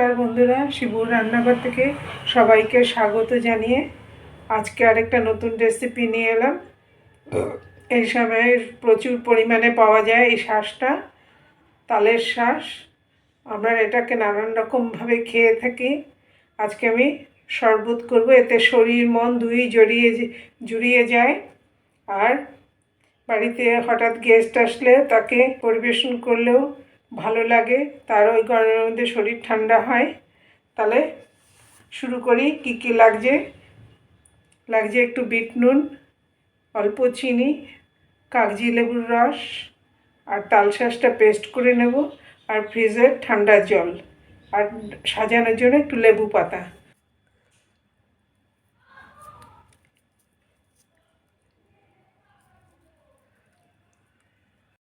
নমস্কার বন্ধুরা, শিবুর রান্নাঘর থেকে সবাইকে স্বাগত জানিয়ে আজকে আরেকটা নতুন রেসিপি নিয়ে এলাম। এই সময় প্রচুর পরিমাণে পাওয়া যায় এই শ্বাসটা তালের শ্বাস আমরা এটাকে নানান রকমভাবে খেয়ে থাকি। আজকে আমি শরবত করব, এতে শরীর, মন দুই জড়িয়ে জুড়িয়ে যায়। আর বাড়িতে হঠাৎ গেস্ট আসলে তাকে পরিবেশন করলেও ভালো লাগে। তার ওই গরমের মধ্যে শরীর ঠান্ডা হয়। তাহলে শুরু করি, কি কি লাগছে? লাগছে একটু বিট নুন, অল্প চিনি, কাগজি লেবুর রস, আর তাল শাঁসটা পেস্ট করে নেব, আর ফ্রিজের ঠান্ডা জল, আর সাজানোর জন্য একটু লেবু পাতা।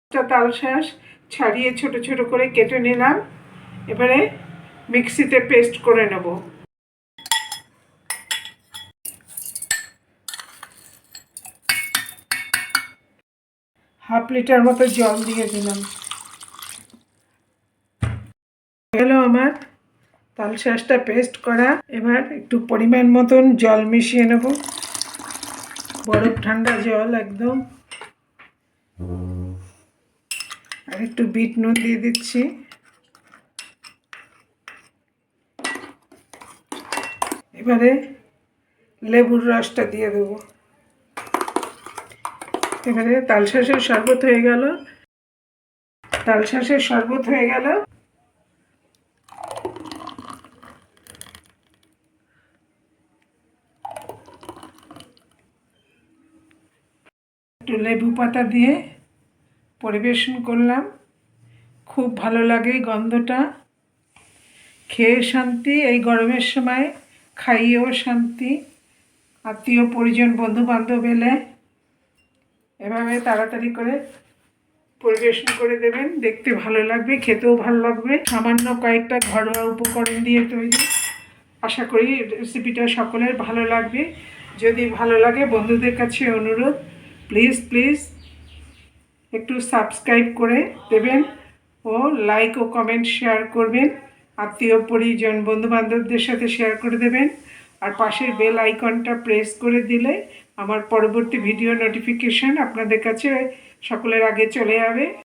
একটা তাল শাঁস ছাড়িয়ে ছোট ছোট করে কেটে নিলাম। এবারে মিক্সিতে পেস্ট করে নেব। হাফ লিটার মতো জল দিয়ে দিলাম। হলো আমার তাল শাঁসটা পেস্ট করা। এবার একটু পরিমাণ মতন জল মিশিয়ে নেব। বরফ ঠান্ডা জল একদম। একটু বিট নুন দিয়ে দিচ্ছি। এবারে লেবুর রসটা দিয়ে দেবো। এবারে তালশাঁসের শরবত হয়ে গেল। তালশাঁসের শরবত হয়ে গেল। একটু লেবু পাতা দিয়ে পরিবেশন করলাম। খুব ভালো লাগে গন্ধটা। খেয়ে শান্তি, এই গরমের সময় খাইয়েও শান্তি। আত্মীয়, পরিজন বন্ধু বান্ধব এলে এভাবে তাড়াতাড়ি করে পরিবেশন করে দেবেন। দেখতে ভালো লাগবে, খেতেও ভালো লাগবে। সামান্য কয়েকটা ঘরোয়া উপকরণ দিয়ে তৈরি। আশা করি রেসিপিটা সকলের ভালো লাগবে। যদি ভালো লাগে বন্ধুদের কাছে অনুরোধ প্লিজ প্লিজ একটু সাবস্ক্রাইব করে দেবেন ও লাইক ও কমেন্ট শেয়ার করবেন। আত্মীয় পরিজন, বন্ধুবান্ধবদের সাথে শেয়ার করে দেবেন। আর পাশের বেল আইকনটা প্রেস করে দিলে আমার পরবর্তী ভিডিও নোটিফিকেশান আপনাদের কাছে সকলের আগে চলে যাবে।